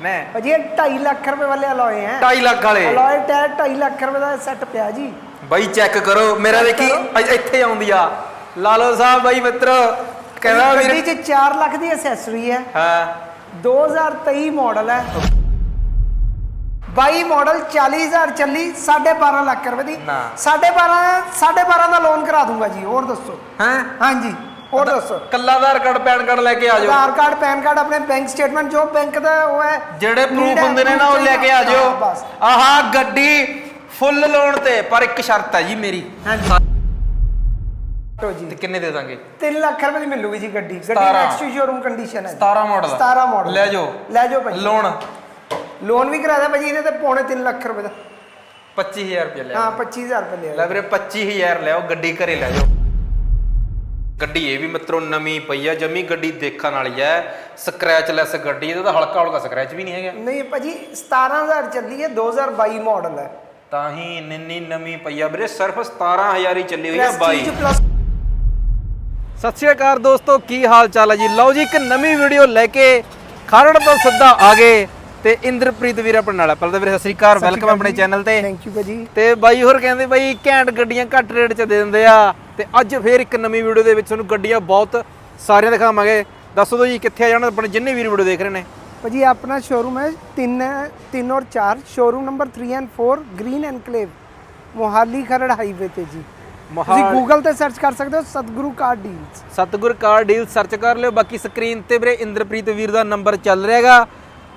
ਨੇ ਭਾਜੀ ਇਹ 2.5 ਲੱਖ ਰੁਪਏ ਵਾਲੇ ਅਲੋਏ ਹੈ। 2.5 ਲੱਖ ਵਾਲੇ। ਅਲੋਏ ਟਾਇਰ 2.5 ਲੱਖ ਰੁਪਏ ਦਾ ਸੈੱਟ ਪਿਆ ਜੀ। ਬਾਈ ਚੈੱਕ ਕਰੋ। ਮੇਰਾ ਦੇਖੀ ਇੱਥੇ ਆਉਂਦੀ ਆ। ਲਾਲੋ ਸਾਹਿਬ ਬਾਈ ਮਿੱਤਰ ਕਹਿੰਦਾ ਗੱਡੀ ਵੀਰ 'ਚ 4 ਲੱਖ ਦੀ ਐਕਸੈਸਰੀ ਹੈ। ਹਾਂ। 2023 ਮਾਡਲ ਹੈ। 22 ਮਾਡਲ 40000 ਚੱਲੀ 12.5 ਲੱਖ ਰੁਪਏ ਦੀ। ਨਾ। 12.5 12.5 ਦਾ ਲੋਨ ਕਰਾ ਦੂੰਗਾ ਜੀ ਹੋਰ ਦੱਸੋ। ਹਾਂ? ਹਾਂਜੀ। ਹੋਰ ਦੱਸੋ। ਕੱਲਾ ਆਧਾਰ ਕਾਰਡ ਪੈਨ ਕਾਰਡ ਲੈ ਕੇ ਆ ਜਾਓ। ਆਧਾਰ ਕਾਰਡ ਪੈਨ ਕਾਰਡ ਆਪਣੇ ਬੈਂਕ ਸਟੇਟਮੈਂਟ ਜੋ ਬੈਂਕ ਦਾ ਉਹ ਹੈ ਜਿਹੜੇ ਪ੍ਰੂਫ ਹੁੰਦੇ ਨੇ ਨਾ ਉਹ ਲੈ ਕੇ ਆ। ਜਾਓ। ਆਹਾ ਗੱਡੀ ਫੁੱਲ ਲੋਨ ਤੇ ਪਰ ਇੱਕ ਸ਼ਰਤ ਹੈ ਜੀ ਮੇਰੀ। ਹਾਂਜੀ। ਟੋ ਜੀ। ਤੇ ਕਿੰਨੇ ਦੇ ਦਾਂਗੇ? 3 ਲੱਖ ਰੁਪਏ ਦੀ ਮਿਲੂਗੀ ਜੀ ਗੱਡੀ। ਗੱਡੀ 17 ਨੈਕਸਟ ਸ਼ੋਰੂਮ ਕੰਡੀਸ਼ਨ ਹੈ 17 ਮਾਡਲ 17 ਮਾਡਲ ਲੈ ਜਾਓ। ਲੈ ਜਾਓ ਭਾਜੀ ਲੋਨ ਲੋਨ ਵੀ ਕਰਾਦਾ ਭਾਜੀ ਇਹਨੇ ਤੇ ਪੌਣੇ 3 ਲੱਖ ਰੁਪਏ ਦਾ। 25000 ਰੁਪਏ ਲੈ ਹਾਂ 25000 ਰੁਪਏ ਲਿਆ ਲੈ ਵੀਰੇ 25000 ਲਿਆਓ ਗੱਡੀ ਘਰੇ ਲੈ ਜਾਓ। ਗੱਡੀ ਇਹ ਵੀ ਮਿੱਤਰੋ ਨਵੀਂ ਪਈ ਆ ਜਮੀ ਗੱਡੀ ਦੇਖਣ ਵਾਲੀ ਐ ਸਕ੍ਰੈਚ ਲੈਸ ਗੱਡੀ ਇਹਦਾ ਤਾਂ ਹਲਕਾ ਹਲਕਾ ਸਕ੍ਰੈਚ ਵੀ ਨਹੀਂ ਹੈਗਾ। ਨਹੀਂ ਭਾਜੀ 17000 ਚੱਲੀ ਹੈ 2022 ਮਾਡਲ ਹੈ। ਤਾਂ ਹੀ ਨਿੰਨੀ ਨਵੀਂ ਪਈ ਆ ਵੀਰੇ ਸਿਰਫ 17000 ਹੀ ਚੱਲੀ ਹੋਈ ਆ ਬਾਈ। ਪ੍ਰੈਸਟੀਜ ਪਲੱਸ ਸਤਿ ਸ਼੍ਰੀ ਅਕਾਲ ਦੋਸਤੋ ਕੀ ਹਾਲ ਚਾਲ ਹੈ ਜੀ? ਲਓ ਜੀ ਇੱਕ ਨਵੀਂ ਵੀਡੀਓ ਲੈ ਕੇ ਖਰੜ ਤੋਂ ਸਿੱਧਾ ਆ ਗਏ ਤੇ ਇੰਦਰਪ੍ਰੀਤ ਵੀਰ ਆਪਣੇ ਨਾਲ। ਪਹਿਲਾਂ ਤਾਂ ਵੀਰੇ ਸਤਿ ਸ਼੍ਰੀ ਅਕਾਲ ਵੈਲਕਮ ਆਪਣੇ ਚੈਨਲ ਤੇ। ਥੈਂਕ ਯੂ ਭਾਜੀ। ਤੇ ਬਾਈ ਹੋਰ ਕਹਿੰਦੇ ਬਾਈ ਘੈਂਟ ਗੱਡੀਆਂ ਘੱਟ ਰੇਟ 'ਚ ਦੇ ਦਿੰਦੇ ਆ। ਤੇ ਅੱਜ ਫੇਰ ਇੱਕ ਨਵੀਂ ਵੀਡੀਓ ਦੇ ਵਿੱਚ ਤੁਹਾਨੂੰ ਗੱਡੀਆਂ ਬਹੁਤ ਸਾਰੀਆਂ ਦਿਖਾਵਾਂਗੇ। ਦੱਸੋ ਦੋ ਜੀ ਕਿੱਥੇ ਆ ਜਾਣਾ? ਆਪਣੇ ਜਿੰਨੇ ਵੀਰ ਵੀਡੀਓ ਦੇਖ ਰਹੇ ਨੇ। ਭਾਜੀ ਆਪਣਾ ਸ਼ੋਰੂਮ ਹੈ 3 3 ਔਰ 4 showroom number 3 and 4 green enclave Mohali Kharar highway ਤੇ ਜੀ। ਤੁਸੀਂ ਗੂਗਲ ਤੇ ਸਰਚ ਕਰ ਸਕਦੇ ਹੋ ਸਤਗੁਰੂ ਕਾਰ ਡੀਲਸ ਸਤਗੁਰ ਕਾਰ ਡੀਲ ਸਰਚ ਕਰ ਲਿਓ। ਬਾਕੀ ਸਕਰੀਨ ਤੇ ਵੀਰੇ ਇੰਦਰਪ੍ਰੀਤ ਵੀਰ ਦਾ ਨੰਬਰ ਚੱਲ ਰਿਹਾਗਾ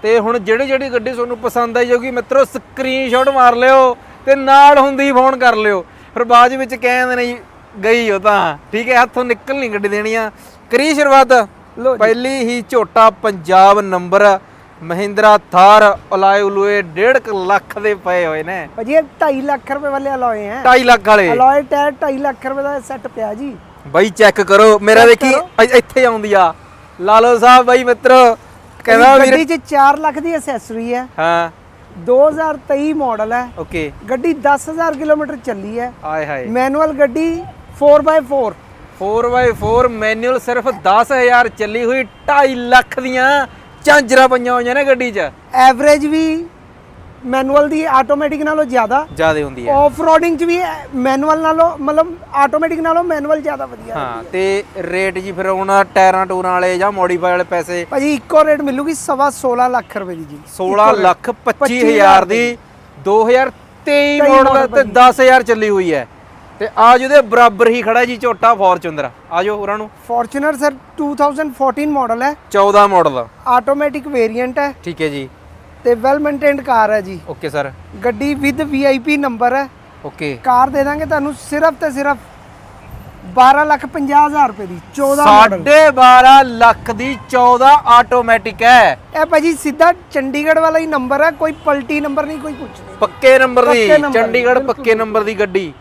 ਤੇ ਹੁਣ ਜਿਹੜੀ ਜਿਹੜੀ ਗੱਡੀ ਤੁਹਾਨੂੰ ਪਸੰਦ ਆਈ ਜਾਊਗੀ ਮਿੱਤਰੋ ਸਕਰੀਨਸ਼ਾਟ ਮਾਰ ਲਿਓ ਤੇ ਨਾਲ ਹੁੰਦੀ ਫੋਨ ਕਰ ਲਿਓ। ਫਿਰ ਬਾਅਦ ਵਿੱਚ ਕਹਿੰਦੇ ਨੇ ਜੀ, ਗਈ ਉਹ ਤਾਂ। ਠੀਕ ਹੈ ਹੱਥੋਂ ਨਿਕਲ ਨਹੀਂ ਗੱਡੀ ਦੇਣੀ ਆ। ਕਰੀ ਸ਼ੁਰੂਆਤ। ਜੀ। ਪਹਿਲੀ ਹੀ ਝੋਟਾ ਪੰਜਾਬ ਨੰਬਰ ਮਹਿੰਦਰਾ ਥਾਰ ਅਲਾਏ ਉਲੂਏ 1.5 ਲੱਖ ਦੇ ਪਏ ਹੋਏ ਨੇ। ਭਾਜੀ ਇਹ 2.5 ਲੱਖ ਰੁਪਏ ਵਾਲੇ ਅਲੋਏ ਹੈ 2.5 ਲੱਖ ਵਾਲੇ। ਅਲੋਏ ਟਾਇਰ 2.5 ਲੱਖ ਰੁਪਏ ਦਾ ਸੈੱਟ ਪਿਆ ਜੀ। ਬਾਈ ਚੈੱਕ ਕਰੋ। ਮੇਰਾ ਦੇਖੀ ਇੱਥੇ ਆਉਂਦੀ ਆ। ਲਾਲੋ ਸਾਹਿਬ ਬਾਈ ਮਿੱਤਰ ਕਹਿੰਦਾ ਵੀਰ ਗੱਡੀ 'ਚ 4 ਲੱਖ ਦੀ ਐਕਸੈਸਰੀ ਹੈ। ਹਾਂ। 2023 ਮਾਡਲ ਹੈ। ਓਕੇ ਗੱਡੀ 10000 ਕਿਲੋਮੀਟਰ ਚੱਲੀ ਹੈ। ਆਏ ਹਾਏ। ਮੈਨੂਅਲ ਗੱਡੀ 4x4 4x4 ਮੈਨੂਅਲ ਸਿਰਫ 10000 ਚੱਲੀ ਹੋਈ 2.5 ਲੱਖ ਦੀਆਂ ਝਾਂਜਰਾਂ ਪਈਆਂ ਹੋਈਆਂ ਨੇ ਗੱਡੀ 'ਚ। ਐਵਰੇਜ ਵੀ ਮੈਨੂਅਲ ਦੀ ਆਟੋਮੈਟਿਕ ਨਾਲੋਂ ਜ਼ਿਆਦਾ। ਜਿਆਦੇ ਹੁੰਦੀ ਹੈ। ਆਫ ਰੋਡਿੰਗ 'ਚ ਵੀ ਮੈਨੂਅਲ ਨਾਲੋਂ ਮਤਲਬ ਆਟੋਮੈਟਿਕ ਨਾਲੋਂ ਮੈਨੂਅਲ ਜ਼ਿਆਦਾ ਵਧੀਆ ਹਾਂ ਤੇ ਰੇਟ ਜੀ ਫਿਰ ਹੁਣ ਟਾਇਰਾਂ ਟੂਰਾਂ ਵਾਲੇ ਜਾਂ ਮੋਡੀਫਾਈ ਵਾਲੇ ਪੈਸੇ। ਭਾਜੀ ਇੱਕੋ ਰੇਟ ਮਿਲੂਗੀ ਸਵਾ 16 ਲੱਖ ਰੁਪਏ ਦੀ ਜੀ। 16 ਇੱਕੋ ਲੱਖ rate। 25000 ਦੀ 2023 ਮਾਡਲ ਤੇ 10000 ਚੱਲੀ ਹੋਈ ਹੈ। ਤੇ ਆ ਜਿਹਦੇ ਬਰਾਬਰ ਹੀ ਖੜਾ ਜੀ ਝੋਟਾ ਫੋਰਚੂਨਰ। ਆਜੋ ਉਹਨਾਂ ਨੂੰ। ਫੋਰਚੂਨਰ ਸਰ 2014 ਮਾਡਲ ਹੈ। 14 ਮਾਡਲ ਆਟੋਮੈਟਿਕ ਵੇਰੀਐਂਟ ਹੈ। ਠੀਕ ਹੈ ਜੀ। ਤੇ ਵੈਲ ਮੇਨਟੇਨਡ ਕਾਰ ਹੈ ਜੀ। ਓਕੇ ਸਰ ਗੱਡੀ ਵਿਦ ਵੀਆਈਪੀ ਨੰਬਰ ਹੈ। ਓਕੇ ਕਾਰ ਦੇ ਦਾਂਗੇ ਤੁਹਾਨੂੰ ਸਿਰਫ ਤੇ ਸਿਰਫ 12 ਲੱਖ 50 ਹਜ਼ਾਰ ਰੁਪਏ ਦੀ 14 ਮਾਡਲ ਸਾਢੇ 12 ਲੱਖ ਦੀ 14 ਆਟੋਮੈਟਿਕ ਹੈ। ਇਹ ਭਾਜੀ ਸਿੱਧਾ ਚੰਡੀਗੜ੍ਹ ਵਾਲਾ ਹੀ ਨੰਬਰ ਹੈ ਕੋਈ ਪਲਟੀ ਨੰਬਰ ਨਹੀਂ ਕੋਈ ਕੁਝ ਨਹੀਂ। ਪੱਕੇ ਨੰਬਰ ਦੀ ਚੰਡੀਗੜ੍ਹ। ਪੱਕੇ ਨੰਬਰ ਦੀ ਗੱਡੀ।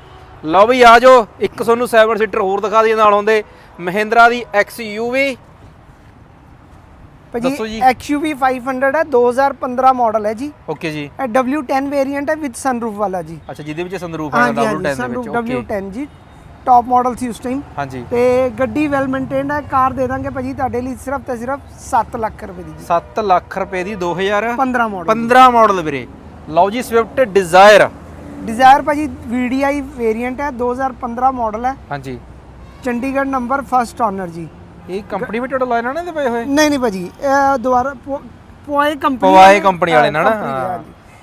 ਲਓ ਵੀ ਆ ਜਾਓ। ਇੱਕ ਤੁਹਾਨੂੰ 7 ਸੀਟਰ ਹੋਰ ਦਿਖਾ ਦਈਏ ਨਾਲ ਹੁੰਦੇ ਮਹਿੰਦਰਾ ਦੀ XUV ਦੱਸੋ ਜੀ। XUV 500 ਹੈ 2015 ਮਾਡਲ ਹੈ ਜੀ। ਓਕੇ ਜੀ। ਇਹ W10 ਵੇਰੀਐਂਟ ਹੈ ਵਿਦ ਸਨਰੂਫ ਵਾਲਾ ਜੀ। ਅੱਛਾ ਜਿਹਦੇ ਵਿੱਚ ਸੰਦਰੂਫ ਹੈ ਹਾਂਜੀ W10 ਹਾਂਜੀ ਦੇ ਸਨਰੂਫ ਵਿੱਚ ਓਕੇ W10 ਜੀ। ਟਾਪ ਮਾਡਲ ਸੀ ਉਸ ਟਾਈਮ ਹਾਂਜੀ। ਤੇ ਗੱਡੀ ਵੈਲ ਮੇਨਟੇਨਡ ਹੈ ਕਾਰ ਦੇ ਦਾਂਗੇ ਭਾਜੀ ਤੁਹਾਡੇ ਲਈ ਸਿਰਫ ਤੇ ਸਿਰਫ 7 ਲੱਖ ਰੁਪਏ ਦੀ ਜੀ। 7 ਲੱਖ ਰੁਪਏ ਦੀ 2015 15 ਮਾਡਲ ਮਾਡਲ ਵੀਰੇ। ਲਓ ਜੀ ਸਵਿਫਟ ਡਿਜ਼ਾਇਰ ਡਿਜ਼ਾਇਰ ਭਾਜੀ VDI ਵੇਰੀਐਂਟ ਹੈ 2015 ਮਾਡਲ ਹੈ। ਹਾਂਜੀ। ਚੰਡੀਗੜ੍ਹ ਨੰਬਰ ਫਸਟ ਓਨਰ ਜੀ। ਇਹ ਕੰਪਨੀ ਵਿੱਚ ਟੋਟਲ ਲਾਈਨਾਂ ਨੇ ਤੇ ਪਏ ਹੋਏ? ਨਹੀਂ ਨਹੀਂ ਭਾਜੀ ਇਹ ਦੁਬਾਰਾ ਪੁਆਏ ਕੰਪਨੀ ਪਵਾਏ ਕੰਪਨੀ ਵਾਲੇ ਨਾਲ ਨਾ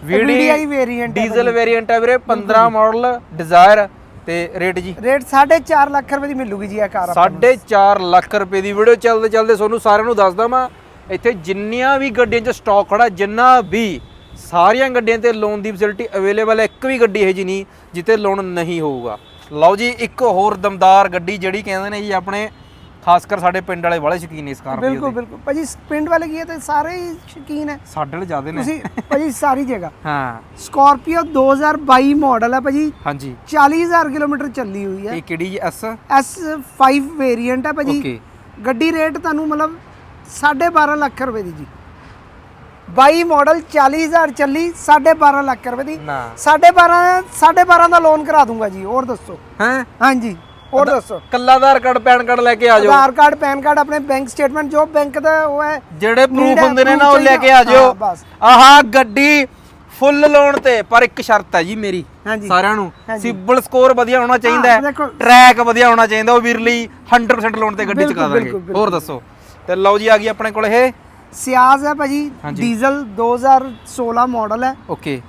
VDI ਵੇਰੀਐਂਟ ਡੀਜ਼ਲ ਵੇਰੀਐਂਟ ਹੈ। ਵੀਰੇ 15 ਮਾਡਲ ਡਿਜ਼ਾਇਰ ਤੇ ਰੇਟ ਜੀ। ਰੇਟ 4.5 ਲੱਖ ਰੁਪਏ ਦੀ ਮਿਲੂਗੀ ਜੀ ਇਹ ਕਾਰ ਆਪਾਂ ਨੂੰ। 4.5 ਲੱਖ ਰੁਪਏ ਦੀ ਵੀਡੀਓ ਚੱਲਦੇ ਚੱਲਦੇ ਤੁਹਾਨੂੰ ਸਾਰਿਆਂ ਨੂੰ ਦੱਸਦਾ ਮੈਂ ਇੱਥੇ ਜਿੰਨੀਆਂ ਵੀ ਗੱਡੀਆਂ 'ਚ ਸਟਾਕ ਖੜਾ ਜਿੰਨਾ ਵੀ ਸਾਰੀਆਂ ਗੱਡੀਆਂ ਤੇ ਲੋਨ ਦੀ ਫੈਸਿਲਿਟੀ ਅਵੇਲੇਬਲ ਹੈ ਇੱਕ ਵੀ ਗੱਡੀ ਹੈ ਜੀ ਨਹੀਂ ਜਿੱਤੇ ਲੋਨ ਨਹੀਂ ਹੋਊਗਾ। ਲਓ ਜੀ ਇੱਕ ਹੋਰ ਦਮਦਾਰ ਗੱਡੀ ਜਿਹੜੀ ਕਹਿੰਦੇ ਨੇ ਜੀ ਆਪਣੇ ਖਾਸ ਕਰ ਸਾਡੇ ਪਿੰਡ ਵਾਲੇ ਬੜੇ ਸ਼ੌਕੀਨ ਨੇ ਇਸ ਕਾਰਪੀਓ ਬਿਲਕੁਲ ਦੇ ਬਿਲਕੁਲ। ਭਾਜੀ ਪਿੰਡ ਵਾਲੇ ਕੀ ਹੈ ਤੇ ਸਾਰੇ ਹੀ ਸ਼ੌਕੀਨ ਹੈ। ਸਾਡੇ ਵਾਲੇ ਜ਼ਿਆਦੇ ਨੇ। ਤੁਸੀਂ ਭਾਜੀ ਸਾਰੀ ਜਗ੍ਹਾ। ਹਾਂ। ਸਕਾਰਪੀਓ 2022 ਮਾਡਲ ਹੈ ਭਾਜੀ। ਹਾਂਜੀ। 40000 ਕਿਲੋਮੀਟਰ ਚੱਲੀ ਹੋਈ ਹੈ। ਇਹ ਕਿਹੜੀ ਜੀ? ਐਸ S5 ਵੇਰੀਐਂਟ ਹੈ ਭਾਜੀ। ਓਕੇ ਗੱਡੀ ਰੇਟ ਤੁਹਾਨੂੰ ਮਤਲਬ 12.5 ਲੱਖ ਰੁਪਏ ਦੀ ਜੀ। 22 ਮਾਡਲ 40000 ਚੱਲੀ 12.5 ਲੱਖ ਰੁਪਏ ਦੀ। ਨਾ। 12.5 12.5 ਦਾ ਲੋਨ ਕਰਾ ਦੂੰਗਾ ਜੀ ਹੋਰ ਦੱਸੋ। ਹੈ? ਹਾਂਜੀ ਹੋਰ ਦੱਸੋ। ਕੱਲਾ ਆਧਾਰ ਕਾਰਡ ਪੈਨ ਕਾਰਡ ਲੈ ਕੇ ਆ ਜਾਓ। ਆਧਾਰ ਕਾਰਡ ਪੈਨ ਕਾਰਡ ਆਪਣੇ ਬੈਂਕ ਸਟੇਟਮੈਂਟ ਜੋ ਬੈਂਕ ਦਾ ਉਹ ਹੈ ਜਿਹੜੇ ਪ੍ਰੂਫ ਹੁੰਦੇ ਨੇ ਨਾ ਉਹ ਲੈ ਕੇ ਆ। ਜਾਓ। ਆਹਾ ਗੱਡੀ ਫੁੱਲ ਲੋਨ ਤੇ ਪਰ ਇੱਕ ਸ਼ਰਤ ਹੈ ਜੀ ਮੇਰੀ। ਸਾਰਿਆਂ ਨੂੰ। ਸਿਬਲ ਸਕੋਰ ਵਧੀਆ ਹੋਣਾ ਚਾਹੀਦਾ ਹਾਂ। ਟਰੈਕ ਵਧੀਆ ਹੋਣਾ ਚਾਹੀਦਾ ਉਹ ਵੀਰ ਲਈ 100% ਲੋਨ ਤੇ ਗੱਡੀ ਚੁਕਾ ਦਾਂਗੇ। ਹੋਰ ਦੱਸੋ। ਤੇ ਲਓ ਜੀ ਆ ਗਈ ਆਪਣੇ ਕੋਲ ਇਹ। ਸਿਆਜ਼ ਹੈ ਭਾਜੀ ਹਾਂਜੀ। ਡੀਜ਼ਲ 2016 ਮਾਡਲ ਹੈ। ਓਕੇ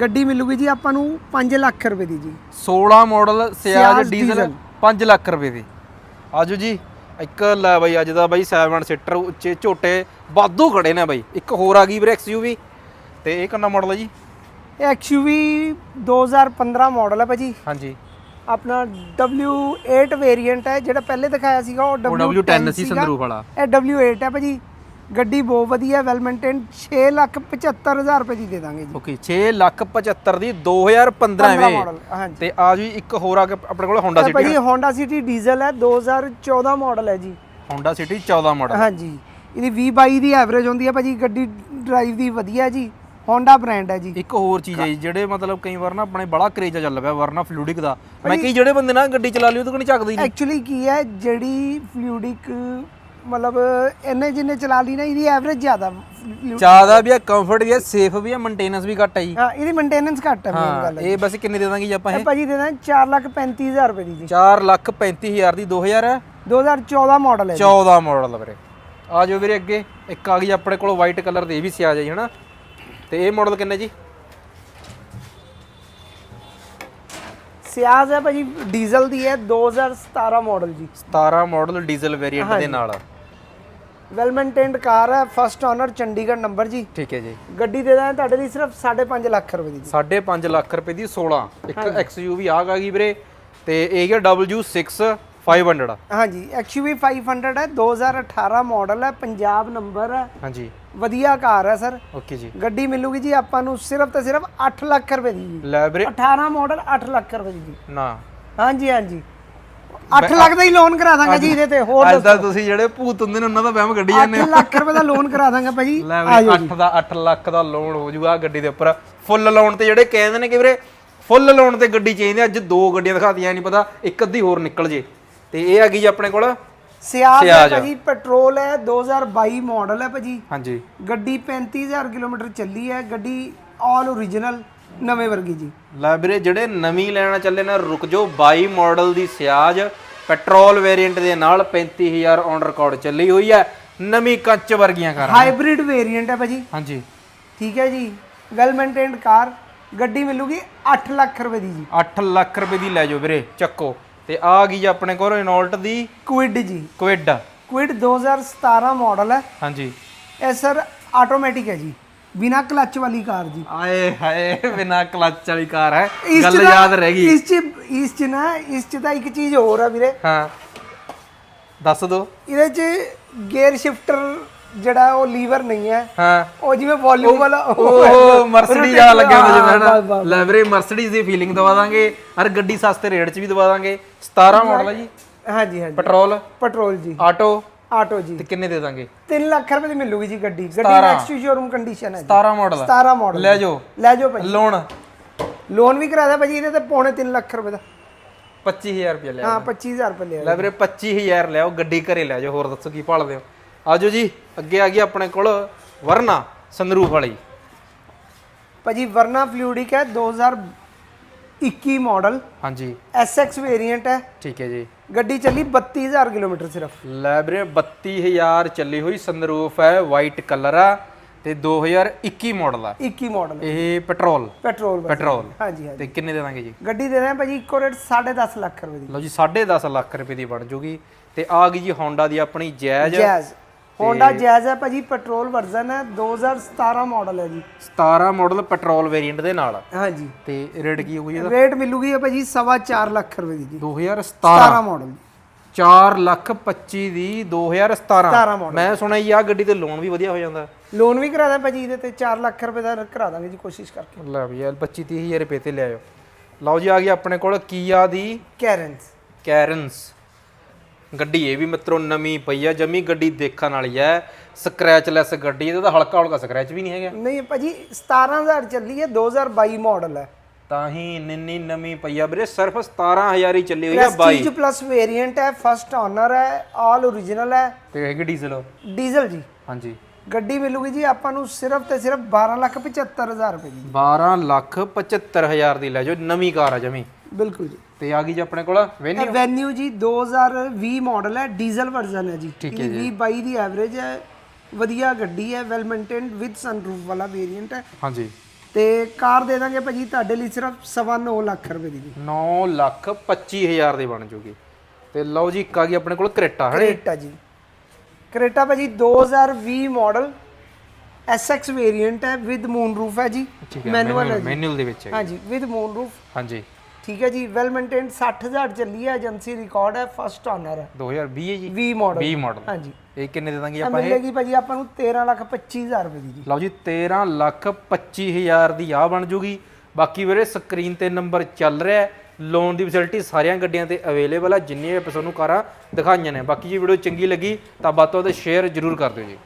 ਗੱਡੀ ਮਿਲੂਗੀ ਜੀ ਆਪਾਂ ਨੂੰ 5 ਲੱਖ ਰੁਪਏ ਦੀ ਜੀ। 16 model Ciaz Ciaz diesel diesel. 5 lakh ਰੁਪਏ ਦੀ। ਆਜੋ ਜੀ ਇੱਕ ਲੈ ਬਈ ਅੱਜ ਦਾ ਬਈ 7 ਸੀਟਰ ਉੱਚੇ ਝੋਟੇ ਬਾਦੂ ਖੜੇ ਨੇ ਬਈ। ਇੱਕ ਹੋਰ ਆ ਗਈ ਵੀਰੇ ਐਕਸਯੂਵੀ ਤੇ ਇਹ ਕਿੰਨਾ ਮਾਡਲ ਹੈ ਜੀ? ਇਹ ਐਕਸਯੂਵੀ 2015 ਮਾਡਲ ਹੈ ਭਾਜੀ। ਹਾਂਜੀ। ਆਪਣਾ W8 ਵੇਰੀਐਂਟ ਹੈ ਜਿਹੜਾ ਪਹਿਲੇ ਦਿਖਾਇਆ ਸੀਗਾ ਉਹ ਉਹ W10 W10 ਸੀ। ਸੰਦਰੂਪ ਵਾਲਾ। ਇਹ W8 ਹੈ ਭਾਜੀ। ਗੱਡੀ ਬਹੁਤ ਵਧੀਆ ਵੈਲ ਮੇਨਟੇਨ 6 ਲੱਖ 75000 ਰੁਪਏ ਦੀ ਦੇ ਦਾਂਗੇ ਜੀ। ਓਕੇ 6 ਲੱਖ 75 ਦੀ 2015 15 ਵੇ। ਮਾਡਲ ਹਾਂਜੀ। ਤੇ ਆ ਜੀ ਇੱਕ ਹੋਰ ਆ ਕੇ ਆਪਣੇ ਕੋਲ ਹੋਂਡਾ ਇਹ ਸਿਟੀ ਭਾਜੀ Honda City ਡੀਜ਼ਲ ਹੈ 2014 ਮਾਡਲ ਹੈ ਜੀ। ਹੋਂਡਾ ਸਿਟੀ 14 ਮਾਡਲ ਹਾਂਜੀ ਇਹਦੀ 20 ਦੀ ਐਵਰੇਜ ਹੁੰਦੀ ਹੈ ਭਾਜੀ ਗੱਡੀ ਡਰਾਈਵ ਦੀ ਵਧੀਆ ਜੀ Honda ਬ੍ਰਾਂਡ ਹੈ ਜੀ। ਇੱਕ ਹੋਰ ਚੀਜ਼ ਹੈ ਜੀ, ਜਿਹੜੇ ਮਤਲਬ ਕਈ ਵਾਰ ਨਾ ਆਪਣੇ ਬੜਾ ਕਰੇਜ ਚੱਲ ਪਿਆ ਵਰਨਾ ਫਲੂਡਿਕ ਦਾ। ਮੈਂ ਕਈ ਜਿਹੜੇ ਬੰਦੇ ਨਾ ਗੱਡੀ ਚਲਾ ਲਈ ਉਹ ਤਾਂ ਨਹੀਂ ਚੱਕਦੀ ਨਹੀਂ। ਐਕਚੁਅਲੀ ਕੀ ਹੈ ਜਿਹੜੀ ਫਲੂਇਡਿਕ ਮਤਲਬ ਇਹਨੇ ਜਿੰਨੇ ਚਲਾ ਲਈ ਨਾ ਇਹਦੀ ਐਵਰੇਜ ਜ਼ਿਆਦਾ ਜ਼ਿਆਦਾ ਵੀ ਹੈ ਕੰਫਰਟ ਵੀ ਹੈ ਸੇਫ ਵੀ ਹੈ ਮੇਨਟੇਨੈਂਸ ਵੀ ਘੱਟ ਹੈ ਜੀ। ਹਾਂ ਇਹਦੀ ਮੇਨਟੇਨੈਂਸ ਘੱਟ ਹੈ ਮੇਨ ਗੱਲ ਇਹ ਬਸ ਕਿੰਨੇ ਦੇ ਦਾਂਗੇ ਜੀ ਆਪਾਂ ਇਹ ਭਾਜੀ ਦੇ ਦਾਂ 4 ਲੱਖ 35000 ਰੁਪਏ ਦੀ ਜੀ। 4 ਲੱਖ 35000 ਦੀ 2000 ਹੈ 2014 ਮਾਡਲ ਹੈ ਜੀ। 14 ਮਾਡਲ ਵੀਰੇ। ਆ ਜਾਓ ਵੀਰੇ ਅੱਗੇ। ਇੱਕ ਆ ਗਈ ਆਪਣੇ ਕੋਲ ਵਾਈਟ ਕਲਰ ਦੇ ਇਹ ਵੀ ਸਿਆ ਜਾਈ ਹਨਾ? ਤੇ ਇਹ ਮਾਡਲ ਕਿੰਨੇ ਜੀ? ਸਿਆਜ਼ ਹੈ ਭਾਜੀ ਡੀਜ਼ਲ ਦੀ ਹੈ 2017 ਮਾਡਲ ਜੀ। 17 ਮਾਡਲ ਡੀਜ਼ਲ ਵੇਰੀਐਂਟ ਦੇ ਨਾਲ। ਵੈਲ ਮੇਨਟੇਨਡ ਕਾਰ ਹੈ ਫਸਟ ਓਨਰ ਚੰਡੀਗੜ੍ਹ ਨੰਬਰ ਜੀ। ਠੀਕ ਹੈ ਜੀ। ਗੱਡੀ ਦੇ ਦਾਂ ਤੁਹਾਡੇ ਲਈ ਸਿਰਫ 5.5 ਲੱਖ ਰੁਪਏ ਦੀ ਜੀ। 5.5 ਲੱਖ ਰੁਪਏ ਦੀ 16 ਇੱਕ XUV ਆ ਗਈ ਵੀਰੇ ਤੇ ਇਹ ਗਿਆ W6 500 ਹਾਂਜੀ XUV 500 ਹੈ 2018 ਮਾਡਲ ਹੈ ਪੰਜਾਬ ਨੰਬਰ ਹੈ। ਹਾਂਜੀ। ਵਧੀਆ ਕਾਰ ਹੈ ਸਰ। ਓਕੇ ਜੀ। ਗੱਡੀ ਮਿਲੂਗੀ ਜੀ ਆਪਾਂ ਨੂੰ ਸਿਰਫ ਤੇ ਸਿਰਫ 8 ਲੱਖ ਰੁਪਏ ਦੀ ਜੀ। ਲੈ ਵੀਰੇ। 18 ਮਾਡਲ 8 ਲੱਖ ਰੁਪਏ ਦੀ ਜੀ। ਨਾ। ਹਾਂਜੀ ਹਾਂਜੀ। 8 ਲੱਖ ਦਾ ਹੀ ਲੋਨ ਕਰਾ ਦਾਂਗੇ ਜੀ ਇਹਦੇ ਤੇ ਹੋਰ ਅੱਜ ਤਾਂ ਤੁਸੀਂ ਜਿਹੜੇ ਭੂਤ ਹੁੰਦੇ ਨੇ ਉਹਨਾਂ ਦਾ ਵਹਿਮ ਕੱਢੀ ਜਾਂਦੇ 8 ਲੱਖ ਰੁਪਏ ਦਾ ਲੋਨ ਕਰਾ ਦਾਂਗੇ ਭਾਜੀ ਲੈ ਵੀਰੇ 8 ਦਾ 8 ਲੱਖ ਦਾ ਲੋਨ ਹੋ ਜੂਗਾ ਗੱਡੀ ਦੇ ਉੱਪਰ। ਫੁੱਲ ਲੋਨ ਤੇ ਜਿਹੜੇ ਕਹਿੰਦੇ ਨੇ ਕਿ ਵੀਰੇ ਫੁੱਲ ਲੋਨ ਤੇ ਗੱਡੀ ਚਾਹੀਦੀ ਅੱਜ ਦੋ ਗੱਡੀਆਂ ਦਿਖਾਤੀਆਂ ਨਹੀਂ ਪਤਾ ਇੱਕ ਅੱਧੀ ਹੋਰ ਨਿਕਲ ਜੇ। ਤੇ ਇਹ ਆ ਗਈ ਜੀ ਆਪਣੇ ਕੋਲ। ਸਿਆਜ ਹੈ। ਭਾਜੀ ਪੈਟਰੋਲ ਹੈ 2022 ਮਾਡਲ ਹੈ ਭਾਜੀ। ਹਾਂਜੀ। ਗੱਡੀ 35000 ਕਿਲੋਮੀਟਰ ਚੱਲੀ ਹੈ ਗੱਡੀ ਆਲ ਓਰੀਜਨਲ ਨਵੇਂ ਵਰਗੀ ਜੀ। ਲੈ ਵੀਰੇ ਜਿਹੜੇ ਨਵੀਂ ਲੈਣਾ ਚੱਲੇ ਨੇ ਰੁਕ ਜਾਓ। 22 ਮਾਡਲ ਦੀ ਸਿਆਜ ਪੈਟਰੋਲ ਵੇਰੀਐਂਟ ਦੇ ਨਾਲ 35000 ਔਨ ਰਿਕਾਰਡ ਚੱਲੀ ਹੋਈ ਹੈ। ਨਵੀਂ ਕੱਚ ਵਰਗੀਆਂ ਕਾਰਾਂ ਹਾਈਬ੍ਰਿਡ ਵੇਰੀਐਂਟ ਹੈ ਭਾਜੀ। ਹਾਂਜੀ। ਠੀਕ ਹੈ ਜੀ। Well maintained car. ਗੱਡੀ ਮਿਲੂਗੀ 8 ਲੱਖ ਰੁਪਏ ਦੀ ਜੀ। 8 ਲੱਖ ਰੁਪਏ ਦੀ ਲੈ ਜਾਓ ਵੀਰੇ ਚੱਕੋ। ਤੇ ਆ ਗਈ ਜੀ ਆਪਣੇ ਕੋਲ ਰੈਨੋਲਟ ਦੀ ਕੁਇਡ ਜੀ। ਕੁਇਡ ਕੁਇਡ 2017 ਮਾਡਲ ਹੈ। ਹਾਂਜੀ। ਇਹ ਸਰ ਆਟੋਮੈਟਿਕ ਹੈ ਜੀ। ਬਿਨਾ ਕਲਚ ਵਾਲੀ ਕਾਰ ਜੀ। ਆਏ ਹਾਏ ਬਿਨਾ ਕਲਚ ਵਾਲੀ ਕਾਰ ਹੈ। ਇਸ 'ਚ ਗੱਲ ਨਾ- ਯਾਦ ਰਹਿ ਗਈ। ਇਸ ਚ ਇਸ ਚ ਨਾ ਇਸ ਚ ਤਾਂ ਇੱਕ ਚੀਜ਼ ਹੋਰ ਆ ਵੀਰੇ। ਹਾਂ। ਦੱਸ ਦੋ। ਇਹਦੇ ਚ ਗੇਅਰ ਸ਼ਿਫਟਰ ਜਿਹੜਾ ਉਹ ਲੀਵਰ ਨਹੀਂ ਹੈ। ਹਾਂ। ਉਹ ਜਿਵੇਂ ਵੋਲਿਊਮ ਵਾਲਾ ਉਹ ਮਰਸਡੀ ਆ ਲੱਗਿਆ ਹੁੰਦਾ ਜਿਵੇਂ ਹਾਂ, ਬਸ, ਨਾ ਬਸ। ਲੈ ਵੀਰੇ ਮਰਸਡੀਜ਼ ਦੀ ਫੀਲਿੰਗ ਦਵਾ ਦਾਂਗੇ। ਔਰ ਗੱਡੀ ਸਸਤੇ ਰੇਟ 'ਚ ਵੀ ਦਵਾ ਦਾਂਗੇ। 17 ਮਾਡਲ ਹੈ ਜੀ। ਹਾਂਜੀ ਹਾਂਜੀ। ਪੈਟਰੋਲ ਪੈਟਰੋਲ ਜੀ। ਆਟੋ ਆਟੋ ਜੀ। ਤੇ ਕਿੰਨੇ ਦੇ ਦਾਂਗੇ? 3 ਲੱਖ ਰੁਪਏ ਦੀ ਮਿਲੂਗੀ ਜੀ ਗੱਡੀ। ਗੱਡੀ ਨੈਕਸਟ ਸ਼ੋਰੂਮ ਕੰਡੀਸ਼ਨ ਹੈ ਜੀ। 17 ਮਾਡਲ 17 ਮਾਡਲ ਲੈ ਜਾਓ। ਲੈ ਜਾਓ ਭਾਜੀ। ਲੋਨ ਲੋਨ ਵੀ ਕਰਾ ਦਿਆ ਭਾਜੀ ਇਹਦੇ ਤੇ ਪੌਣੇ 3 ਲੱਖ ਰੁਪਏ ਦਾ। 25000 ਰੁਪਏ ਲਿਆ ਹਾਂ 25000 ਰੁਪਏ ਲਿਆ ਲੈ ਵੀਰੇ 25000 ਲਿਆਓ ਗੱਡੀ ਘਰੇ ਲੈ ਜਾਓ ਹੋਰ ਦੱਸੋ ਕੀ ਭਾਲਦੇ ਹੋ। ਆਜੋ ਜੀ ਅੱਗੇ ਆ ਗਈ ਆਪਣੇ ਕੋਲ ਵਰਨਾ ਸੰਦਰੂਫ ਵਾਲੀ। ਭਾਜੀ ਵਰਨਾ ਫਲੂਇਡਿਕ ਹੈ 2021 ਮਾਡਲ ਹਾਂਜੀ। SX ਵੇਰੀਐਂਟ ਹੈ। ਠੀਕ ਹੈ ਜੀ। ਗੱਡੀ ਚੱਲੀ 32000 ਕਿਲੋਮੀਟਰ ਸਿਰਫ। ਲੈ ਵੀਰੇ 32000 ਚੱਲੀ ਹੋਈ ਸੰਦਰੂਫ ਹੈ ਵਾਈਟ ਕਲਰ ਆ ਤੇ 2021 ਮਾਡਲ ਆ। 21 ਮਾਡਲ ਇਹ ਪੈਟਰੋਲ ਪੈਟਰੋਲ ਬਸ। ਪੈਟਰੋਲ ਹਾਂਜੀ ਹਾਂਜੀ। ਤੇ ਕਿੰਨੇ ਦੇ ਦਾਂਗੇ ਜੀ? ਗੱਡੀ ਦੇ ਰਹੇ ਹਾਂ ਭਾਜੀ ਇੱਕੋ ਰੇਟ 10.5 ਲੱਖ ਰੁਪਏ ਦੀ। ਲਓ ਜੀ 10.5 ਲੱਖ ਰੁਪਏ ਦੀ ਬਣ ਜੂਗੀ। ਤੇ ਆ ਗਈ ਜੀ ਹੋਂਡਾ ਦੀ ਆਪਣੀ ਜੈਜ। ਜੈਜ਼। ਹੋਂਡਾ ਜੈਜ਼ ਹੈ ਭਾਜੀ ਪੈਟਰੋਲ ਵਰਜ਼ਨ ਹੈ 2017 ਮਾਡਲ ਹੈ ਜੀ। 17 ਮਾਡਲ ਪੈਟਰੋਲ ਵੇਰੀਐਂਟ ਦੇ ਨਾਲ। ਹਾਂਜੀ। ਤੇ ਰੇਟ ਕੀ ਹੋਊਗੀ ਇਹਦਾ? ਰੇਟ ਮਿਲੂਗੀ ਭਾਜੀ 4.5 ਲੱਖ ਰੁਪਏ ਦੀ ਜੀ। 2017 17 ਮਾਡਲ 4 ਲੱਖ 25 ਦੀ 2017 17 model। ਮੈਂ ਸੁਣਿਆ ਜੀ ਆ ਗੱਡੀ ਤੇ ਲੋਨ ਵੀ ਵਧੀਆ ਹੋ ਜਾਂਦਾ। ਲੋਨ ਵੀ ਕਰਾ ਦਾਂ ਭਾਜੀ ਇਹਦੇ ਤੇ 4 ਲੱਖ ਰੁਪਏ ਦਾ ਕਰਾ ਦਾਂਗੇ ਜੀ ਕੋਸ਼ਿਸ਼ ਕਰਕੇ। ਲੈ ਵੀ ਯਾਰ 25 30000 ਰੁਪਏ ਤੇ ਲਿਆਇਓ ਲਓ ਜੀ ਆ ਗਈ ਆਪਣੇ ਕੋਲ ਕੀਆ ਦੀ ਕੈਰਨਸ ਕੈਰਨਸ ਗੱਡੀ ਇਹ ਵੀ ਮਿੱਤਰੋ ਨਵੀਂ ਪਈ ਆ ਜਮੀ ਗੱਡੀ ਦੇਖਣ ਵਾਲੀ ਐ ਸਕ੍ਰੈਚਲੈਸ ਗੱਡੀ ਇਹਦਾ ਤਾਂ ਹਲਕਾ ਹਲਕਾ ਸਕ੍ਰੈਚ ਵੀ ਨਹੀਂ ਹੈਗਾ। ਨਹੀਂ ਭਾਜੀ 17000 ਚੱਲੀ ਹੈ 2022 ਮਾਡਲ ਹੈ ਤਾਂ ਹੀ ਨਿੰਨੀ ਨਵੀਂ ਪਈ ਆ ਵੀਰੇ ਸਿਰਫ 17000 ਹੀ ਚੱਲੀ ਹੋਈ ਆ ਬਾਈ। ਪ੍ਰੈਸਟੀਜ ਪਲੱਸ ਵੇਰੀਐਂਟ ਹੈ ਫਸਟ ਓਨਰ ਹੈ ਆਲ ਓਰੀਜਨਲ ਹੈ ਤੇ ਹੈਗੀ ਡੀਜ਼ਲ ਡੀਜ਼ਲ ਜੀ। ਹਾਂਜੀ। ਗੱਡੀ ਮਿਲੂਗੀ ਜੀ ਆਪਾਂ ਨੂੰ ਸਿਰਫ ਤੇ ਸਿਰਫ 12 ਲੱਖ 75000 ਰੁਪਏ ਦੀ। 12 ਲੱਖ 75000 ਦੀ ਲੈ ਜਾਓ ਨਵੀਂ ਕਾਰ ਆ ਜਮੀ। ਬਿਲਕੁਲ ਜੀ। ਤੇ ਆ ਗਈ ਜੀ ਆਪਣੇ ਕੋਲ ਵੈਨਿਊ ਐਵੈਨਿਊ ਜੀ 2020 ਮਾਡਲ ਹੈ ਡੀਜ਼ਲ ਵਰਜ਼ਨ ਹੈ ਜੀ। ਠੀਕ ਇਹਦੀ 20 22 ਦੀ ਐਵਰੇਜ ਹੈ ਵਧੀਆ ਗੱਡੀ ਹੈ ਵੈਲ ਮੇਨਟੇਨਡ ਵਿਦ ਸਨਰੂਫ ਵਾਲਾ ਵੇਰੀਐਂਟ ਹੈ। ਹਾਂਜੀ। ਤੇ ਕਾਰ ਦੇ ਦਾਂਗੇ ਭਾਜੀ ਤੁਹਾਡੇ ਲਈ ਸਿਰਫ ਸਵਾ ਨੌ ਲੱਖ ਰੁਪਏ ਦੀ ਜੀ। 9 ਲੱਖ 25000 ਦੀ ਬਣ ਜੂਗੀ। ਤੇ ਲਓ ਜੀ ਇੱਕ ਆ ਗਈ ਆਪਣੇ ਕੋਲ ਕਰੇਟਾ ਹੈ ਕਰੇਟਾ ਜੀ। ਕਰੇਟਾ ਭਾਜੀ 2020 ਮਾਡਲ SX ਵੇਰੀਐਂਟ ਹੈ ਵਿਦ ਮੂਨ ਰੂਫ ਹੈ ਜੀ। ਹੈ ਮੈਨੂਅਲ ਹੈ ਜੀ। ਮੈਨੂਅਲ ਦੇ ਵਿੱਚ ਹੈ ਹਾਂਜੀ ਵਿਦ ਮੂਨ ਰੂਫ ਹਾਂਜੀ। ਠੀਕ ਹੈ ਜੀ ਵੈਲ ਮੇਨਟੇਨਡ 60000 ਚੱਲੀ ਹੈ ਏਜੰਸੀ ਰਿਕਾਰਡ ਹੈ ਫਸਟ ਓਨਰ ਹੈ। 2020 ਹੈ ਜੀ। 20 ਮਾਡਲ 20 ਮਾਡਲ ਹਾਂਜੀ। ਇਹ ਕਿੰਨੇ ਦੇ ਦਾਂਗੇ ਆਪਾਂ ਇਹ? ਮਿਲੇਗੀ ਭਾਜੀ ਆਪਾਂ ਨੂੰ 13 ਲੱਖ 25000 ਰੁਪਏ ਦੀ ਜੀ। ਲਓ ਜੀ 13 ਲੱਖ 25000 ਦੀ ਆ ਬਣ ਜੂਗੀ। ਬਾਕੀ ਵੀਰੇ ਸਕਰੀਨ ਤੇ ਨੰਬਰ ਚੱਲ ਰਿਹਾ ਹੈ। ਲੋਨ ਦੀ ਫੈਸਿਲਿਟੀ ਸਾਰੀਆਂ ਗੱਡੀਆਂ ਤੇ ਅਵੇਲੇਬਲ ਆ ਜਿੰਨੀਆਂ ਵੀ ਆਪਾਂ ਤੁਹਾਨੂੰ ਕਾਰਾਂ ਦਿਖਾਈਆਂ ਨੇ। ਬਾਕੀ ਜੀ ਵੀਡੀਓ ਚੰਗੀ ਲੱਗੀ ਤਾਂ ਵੱਧ ਤੋਂ ਸ਼ੇਅਰ ਜ਼ਰੂਰ ਕਰ ਦਿਓ ਜੀ।